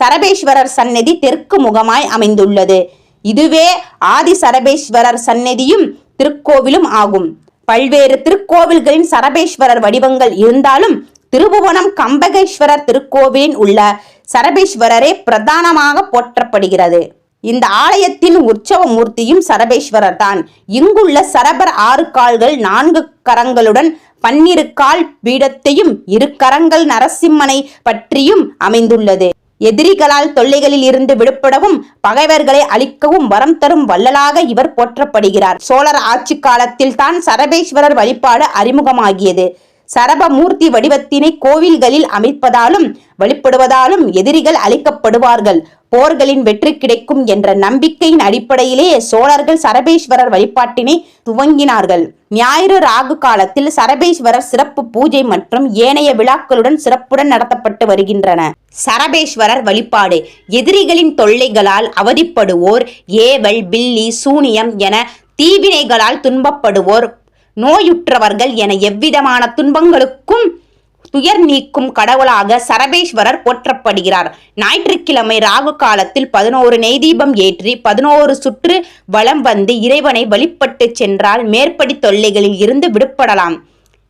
சரபேஸ்வரர் சந்நிதி தெற்கு முகமாய் அமைந்துள்ளது. இதுவே ஆதி சரபேஸ்வரர் சந்நிதியும் திருக்கோவிலும் ஆகும். பல்வேறு திருக்கோவில்களின் சரபேஸ்வரர் வடிவங்கள் இருந்தாலும் திருபுவனம் கம்பகேஸ்வரர் திருக்கோவிலின் உள்ள சரபேஸ்வரரே பிரதானமாக போற்றப்படுகிறது. இந்த ஆலயத்தின் உற்சவ மூர்த்தியும் சரபேஸ்வரர் தான். இங்குள்ள சரபர் ஆறு கால்கள் நான்கு கரங்களுடன் பன்னிரு கால் பீடத்தையும் இரு கரங்கள் நரசிம்மனை பற்றியும் அமைந்துள்ளது. எதிரிகளால் தொல்லைகளில் இருந்து விடுபடவும் பகைவர்களை அழிக்கவும் வரம் தரும் வள்ளலாக இவர் போற்றப்படுகிறார். சோழர் ஆட்சி காலத்தில் தான் சரபேஸ்வரர் வழிபாடு அறிமுகமாகியது. சரபமூர்த்தி வடிவத்தினை கோவில்களில் அமைப்பதாலும் வழிபடுவதாலும் எதிரிகள் அழிக்கப்படுவார்கள். போர்களின் வெற்றி கிடைக்கும் என்ற நம்பிக்கையின் அடிப்படையிலே சோழர்கள் சரபேஸ்வரர் வழிபாட்டினை துவங்கினார்கள். ஞாயிறு ராகு காலத்தில் சரபேஸ்வரர் சிறப்பு பூஜை மற்றும் ஏனைய விழாக்களுடன் சிறப்புடன் நடத்தப்பட்டு வருகின்றன. சரபேஸ்வரர் வழிபாடு. எதிரிகளின் தொல்லைகளால் அவதிப்படுவோர் ஏவல் பில்லி சூனியம் என தீவினைகளால் துன்பப்படுவோர் நோயுற்றவர்கள் என எவ்விதமான துன்பங்களுக்கும் துயர் நீக்கும் கடவுளாக சரபேஸ்வரர் போற்றப்படுகிறார். ஞாயிற்றுக்கிழமை ராகு காலத்தில் பதினோரு நெய்தீபம் ஏற்றி பதினோரு சுற்று வலம் வந்து இறைவனை வழிபட்டு சென்றால் மேற்படி தொல்லைகளில் இருந்து விடுபடலாம்.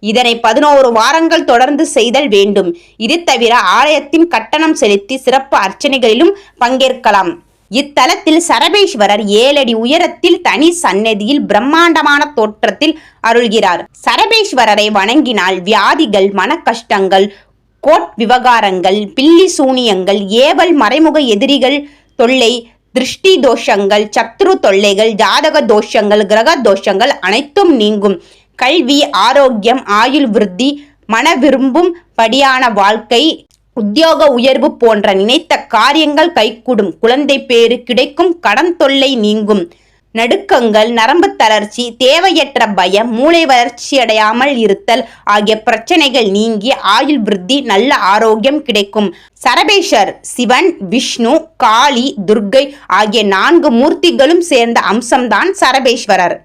இதனை பதினோரு வாரங்கள் தொடர்ந்து செய்தல் வேண்டும். இது தவிர ஆலயத்தின் கட்டணம் செலுத்தி சிறப்பு அர்ச்சனைகளிலும் பங்கேற்கலாம். இத்தலத்தில் சரபேஸ்வரர் ஏழடி உயரத்தில் தனி சன்னதியில் பிரம்மாண்டமான தோற்றத்தில் அருள்கிறார். சரபேஸ்வரரை வணங்கினால் வியாதிகள் மனக்கஷ்டங்கள் கோட் விவகாரங்கள் பில்லி சூனியங்கள் ஏவல் மறைமுக எதிரிகள் தொல்லை திருஷ்டி தோஷங்கள் சத்ரு தொல்லைகள் ஜாதக தோஷங்கள் கிரக தோஷங்கள் அனைத்தும் நீங்கும். கல்வி ஆரோக்கியம் ஆயுள் விருத்தி மன விரும்பும் படியான வாழ்க்கை உத்தியோக உயர்வு போன்ற நினைத்த காரியங்கள் கைகூடும். குழந்தை பேறு கிடைக்கும் கடன் தொல்லை நீங்கும். நடுக்கங்கள் நரம்பு தளர்ச்சி தேவையற்ற பயம் மூளை வளர்ச்சி அடையாமல் இருத்தல் ஆகிய பிரச்சனைகள் நீங்கி ஆயுள் விருத்தி நல்ல ஆரோக்கியம் கிடைக்கும். சரபேஸ்வர் சிவன் விஷ்ணு காளி துர்க்கை ஆகிய நான்கு மூர்த்திகளும் சேர்ந்த அம்சம்தான் சரபேஸ்வரர்.